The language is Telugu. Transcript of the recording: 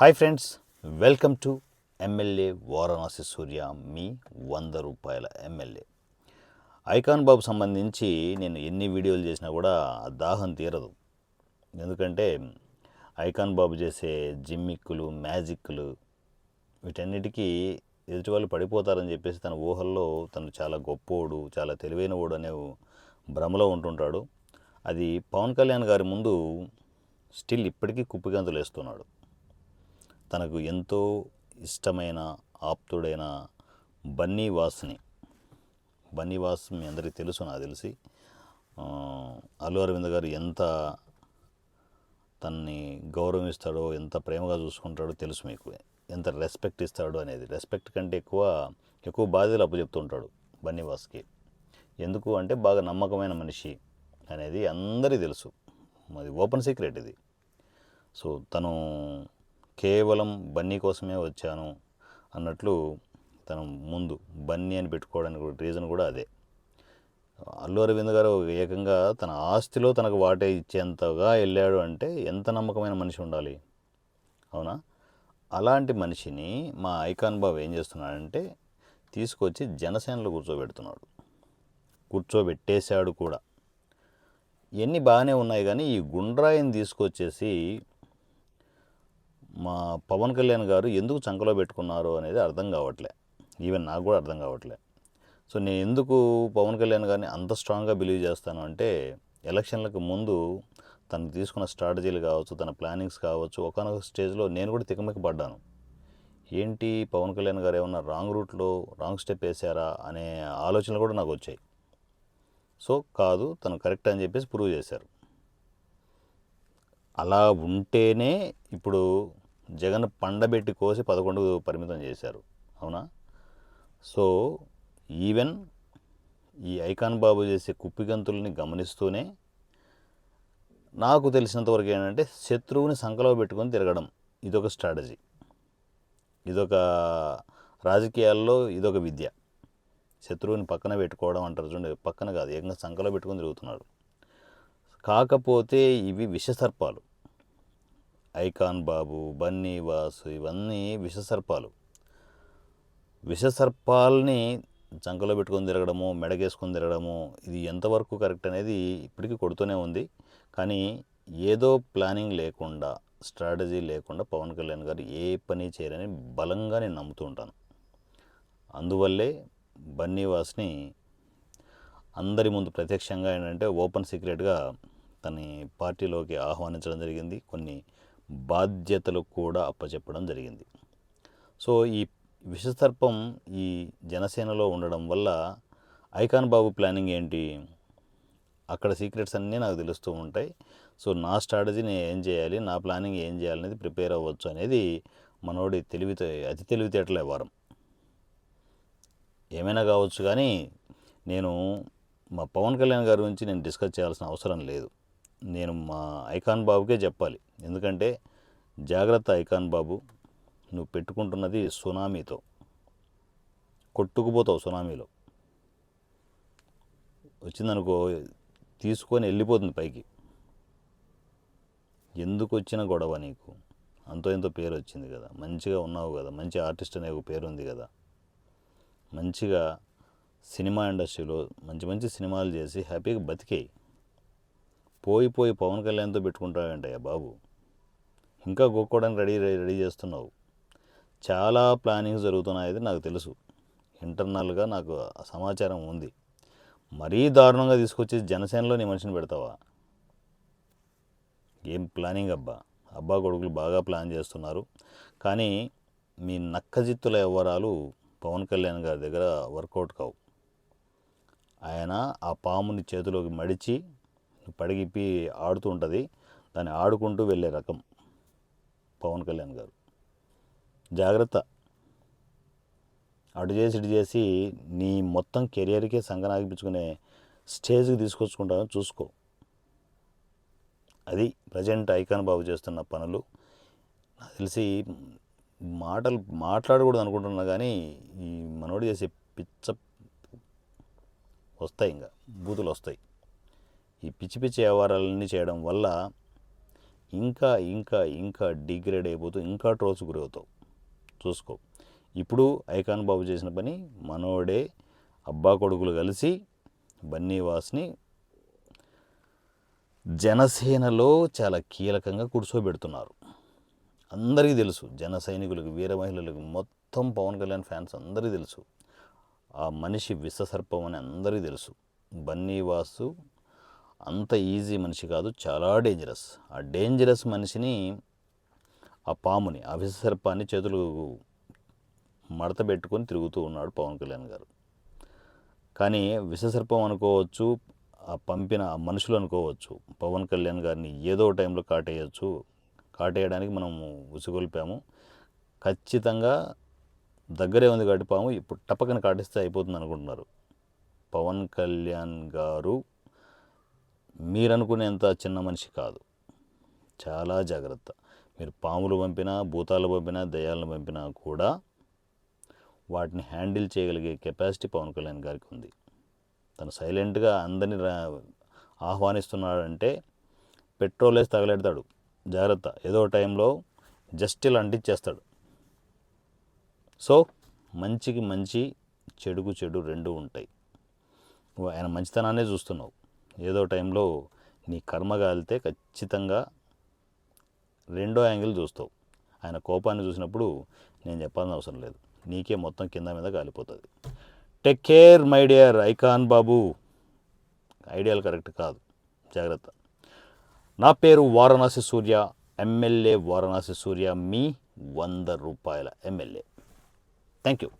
Hi friends welcome to MLA Varanasi Surya మీ వంద రూపాయల ఎమ్మెల్యే. ఐకాన్ బాబు సంబంధించి నేను ఎన్ని వీడియోలు చేసినా కూడా దాహం తీరదు. ఎందుకంటే ఐకాన్ బాబు చేసే జిమ్మిక్కులు మ్యాజిక్లు వీటన్నిటికీ ఎదుటి వాళ్ళు పడిపోతారని చెప్పేసి తన ఊహల్లో తను చాలా గొప్పోడు చాలా తెలివైన వాడు అనే భ్రమలో ఉంటుంటాడు. అది పవన్ కళ్యాణ్ గారి ముందు స్టిల్ ఇప్పటికీ కుప్పిగంతులు వేస్తున్నాడు తనకు ఎంతో ఇష్టమైన ఆప్తుడైన బన్నీ వాస్ని మీ అందరికీ తెలుసు నాకు తెలిసి. అల్లు అరవింద్ గారు ఎంత తనని గౌరవిస్తాడో ఎంత ప్రేమగా చూసుకుంటాడో తెలుసు మీకు. ఎంత రెస్పెక్ట్ ఇస్తాడో అనేది. రెస్పెక్ట్ కంటే ఎక్కువ ఎక్కువ బాధ్యతలు అప్పచెప్తుంటాడు బన్నీవాస్కి. ఎందుకు అంటే బాగా నమ్మకమైన మనిషి అనేది అందరికీ తెలుసు. అది ఓపెన్ సీక్రెట్ ఇది. సో తను కేవలం బన్నీ కోసమే వచ్చాను అన్నట్లు తను ముందు బన్నీ అని పెట్టుకోవడానికి రీజన్ కూడా అదే. అల్లు అరవింద్ గారు ఏకంగా తన ఆస్తిలో తనకు వాటే ఇచ్చేంతగా వెళ్ళాడు అంటే ఎంత నమ్మకమైన మనిషి ఉండాలి? అవునా? అలాంటి మనిషిని మా ఐకాన్ బాబు ఏం చేస్తున్నాడంటే తీసుకొచ్చి జనసేనలో కూర్చోబెడుతున్నాడు. కూర్చోబెట్టేశాడు కూడా. ఇవన్నీ బాగానే ఉన్నాయి కానీ ఈ గుండ్రాయిని తీసుకొచ్చేసి మా పవన్ కళ్యాణ్ గారు ఎందుకు చంకలో పెట్టుకున్నారు అనేది అర్థం కావట్లే. ఈవెన్ నాకు కూడా అర్థం కావట్లే. సో నేను ఎందుకు పవన్ కళ్యాణ్ గారిని అంత స్ట్రాంగ్గా బిలీవ్ చేస్తాను అంటే ఎలక్షన్లకు ముందు తను తీసుకున్న స్ట్రాటజీలు కావచ్చు తన ప్లానింగ్స్ కావచ్చు ఒకనొక స్టేజ్లో నేను కూడా తికమిక పడ్డాను. ఏంటి పవన్ కళ్యాణ్ గారు ఏమన్నా రాంగ్ రూట్లో రాంగ్ స్టెప్ వేసారా అనే ఆలోచనలు కూడా నాకు వచ్చాయి. సో కాదు తను కరెక్ట్ అని చెప్పేసి ప్రూవ్ చేశారు. అలా ఉంటేనే ఇప్పుడు జగన్ పండబెట్టి కోసి పదకొండు పరిమితం చేశారు. అవునా? సో ఈవెన్ ఈ ఐకాన్ బాబు చేసే కుప్పిగంతుల్ని గమనిస్తూనే నాకు తెలిసినంతవరకు ఏంటంటే శత్రువుని సంకలో పెట్టుకొని తిరగడం ఇదొక స్ట్రాటజీ. ఇదొక రాజకీయాల్లో ఇదొక విద్య. శత్రువుని పక్కన పెట్టుకోవడం అంటారు చూడండి పక్కన కాదు ఏకంగా సంకలో పెట్టుకొని తిరుగుతున్నాడు. కాకపోతే ఇవి విషసర్పాలు. ఐకాన్ బాబు బన్నీ వాసు ఇవన్నీ విషసర్పాలు. విషసర్పాలని చంకలో పెట్టుకొని తిరగడము మెడకేసుకొని తిరగడము ఇది ఎంతవరకు కరెక్ట్ అనేది ఇప్పటికీ కొడుతూనే ఉంది. కానీ ఏదో ప్లానింగ్ లేకుండా స్ట్రాటజీ లేకుండా పవన్ కళ్యాణ్ గారు ఏ పని చేయరని బలంగా నేను నమ్ముతూ ఉంటాను. అందువల్లే బన్నీవాస్ని అందరి ముందు ప్రత్యక్షంగా ఏంటంటే ఓపెన్ సీక్రెట్గా తన పార్టీలోకి ఆహ్వానించడం జరిగింది. కొన్ని బాధ్యతలు కూడా అప్పచెప్పడం జరిగింది. సో ఈ విషసర్పం ఈ జనసేనలో ఉండడం వల్ల ఐకాన్ బాబు ప్లానింగ్ ఏంటి? అక్కడ సీక్రెట్స్ అన్నీ నాకు తెలుస్తూ ఉంటాయి. సో నా స్ట్రాటజీ నేను ఏం చేయాలి? నా ప్లానింగ్ ఏం చేయాలనేది ప్రిపేర్ అవ్వచ్చు అనేది మనోడి తెలివితే అతి తెలివితేటలే వారం. ఏమైనా కావచ్చు కానీ నేను మా పవన్ కళ్యాణ్ గారి గురించి నేను డిస్కస్ చేయాల్సిన అవసరం లేదు. నేను మా ఐకాన్ బాబుకే చెప్పాలి. ఎందుకంటే జాగ్రత్త ఐకాన్ బాబు నువ్వు పెట్టుకుంటున్నది సునామీతో. కొట్టుకుపోతావు సునామీలో. వచ్చిందనుకో తీసుకొని వెళ్ళిపోతుంది పైకి. ఎందుకు వచ్చిన గొడవ నీకు? అంతో ఎంతో పేరు వచ్చింది కదా. మంచిగా ఉన్నావు కదా. మంచి ఆర్టిస్ట్ అనే ఒక పేరు ఉంది కదా. మంచిగా సినిమా ఇండస్ట్రీలో మంచి మంచి సినిమాలు చేసి హ్యాపీగా బతికేయి. పోయి పోయి పవన్ కళ్యాణ్తో పెట్టుకుంటావేంటయ్యా బాబు? ఇంకా గొక్కోవడానికి రెడీ రెడీ చేస్తున్నావు. చాలా ప్లానింగ్స్ జరుగుతున్నాయి నాకు తెలుసు. ఇంటర్నల్గా నాకు సమాచారం ఉంది. మరీ దారుణంగా తీసుకొచ్చి జనసేనలో నీ మనిషిని పెడతావా? ఏం ప్లానింగ్ అబ్బా? అబ్బా కొడుకులు బాగా ప్లాన్ చేస్తున్నారు. కానీ మీ నక్కజిత్తుల వ్యవహారాలు పవన్ కళ్యాణ్ గారి దగ్గర వర్కౌట్ కావు. ఆయన ఆ పాముని చేతిలోకి మడిచి పడిగిప్పి ఆడుతూ ఉంటుంది దాన్ని ఆడుకుంటూ వెళ్ళే రకం పవన్ కళ్యాణ్ గారు. జాగ్రత్త. అటు చేసి ఇటు చేసి నీ మొత్తం కెరియర్కే సంగనాగిపించుకునే స్టేజ్కి తీసుకొచ్చుకుంటామని చూసుకో. అది ప్రజెంట్ ఐకాన్ బాబు చేస్తున్న పనులు. నాకు తెలిసి మాటలు మాట్లాడకూడదు అనుకుంటున్నా కానీ ఈ మనోడు చేసే పిచ్చ వస్తాయి ఇంకా బూతులు వస్తాయి. ఈ పిచ్చి పిచ్చి వ్యవహారాలన్నీ చేయడం వల్ల ఇంకా ఇంకా ఇంకా డిగ్రేడ్ అయిపోతూ ఇంకా ట్రోల్స్ గురవుతావు. చూసుకో. ఇప్పుడు ఐకాన్ బాబు చేసిన పని మనోడే అబ్బా కొడుకులు కలిసి బన్నీవాస్ని జనసేనలో చాలా కీలకంగా కూర్చోబెడుతున్నారు. అందరికీ తెలుసు జన సైనికులకు వీర మహిళలకు మొత్తం పవన్ కళ్యాణ్ ఫ్యాన్స్ అందరికీ తెలుసు. ఆ మనిషి విషసర్పం అని అందరికీ తెలుసు. బన్నీవాసు అంత ఈజీ మనిషి కాదు చాలా డేంజరస్ ఆ డేంజరస్ మనిషిని ఆ పాముని ఆ విషసర్పాన్ని చేతులు మడత పెట్టుకొని తిరుగుతూ ఉన్నాడు పవన్ కళ్యాణ్ గారు. కానీ విషసర్పం అనుకోవచ్చు ఆ పంపిన ఆ మనుషులు అనుకోవచ్చు పవన్ కళ్యాణ్ గారిని ఏదో టైంలో కాటేయచ్చు. కాటేయడానికి మనం ఉసిగొల్పాము. ఖచ్చితంగా దగ్గరే ఉంది కాబట్టి పాము ఇప్పుడు టపకన కాటిస్తే అయిపోతుంది అనుకుంటున్నారు పవన్ కళ్యాణ్ గారు మీరనుకునేంత చిన్న మనిషి కాదు. చాలా జాగ్రత్త. మీరు పాములు పంపినా భూతాలు పంపినా దయ్యాలను పంపినా కూడా వాటిని హ్యాండిల్ చేయగలిగే కెపాసిటీ పవన్ కళ్యాణ్ గారికి ఉంది. తను సైలెంట్గా అందరిని రా- ఆహ్వానిస్తున్నాడంటే పెట్రోల్ వేసి తగలెడతాడు. జాగ్రత్త. ఏదో టైంలో జస్ట్ ఇలా అంటించేస్తాడు. సో మంచికి మంచి చెడుకు చెడు రెండు ఉంటాయి. ఆయన మంచితనాన్నే చూస్తున్నావు. ఏదో టైంలో నీ కర్మ కాలితే ఖచ్చితంగా రెండో యాంగిల్ చూస్తావు. ఆయన కోపాన్ని చూసినప్పుడు నేను చెప్పాల్సిన అవసరం లేదు. నీకే మొత్తం కింద మీద కాలిపోతుంది. Take care my dear icon Babu ఐడియాలు కరెక్ట్ కాదు. జాగ్రత్త. నా పేరు వారణాసి సూర్య. ఎమ్మెల్యే వారణాసి సూర్య. మీ వంద రూపాయల ఎమ్మెల్యే థ్యాంక్ యూ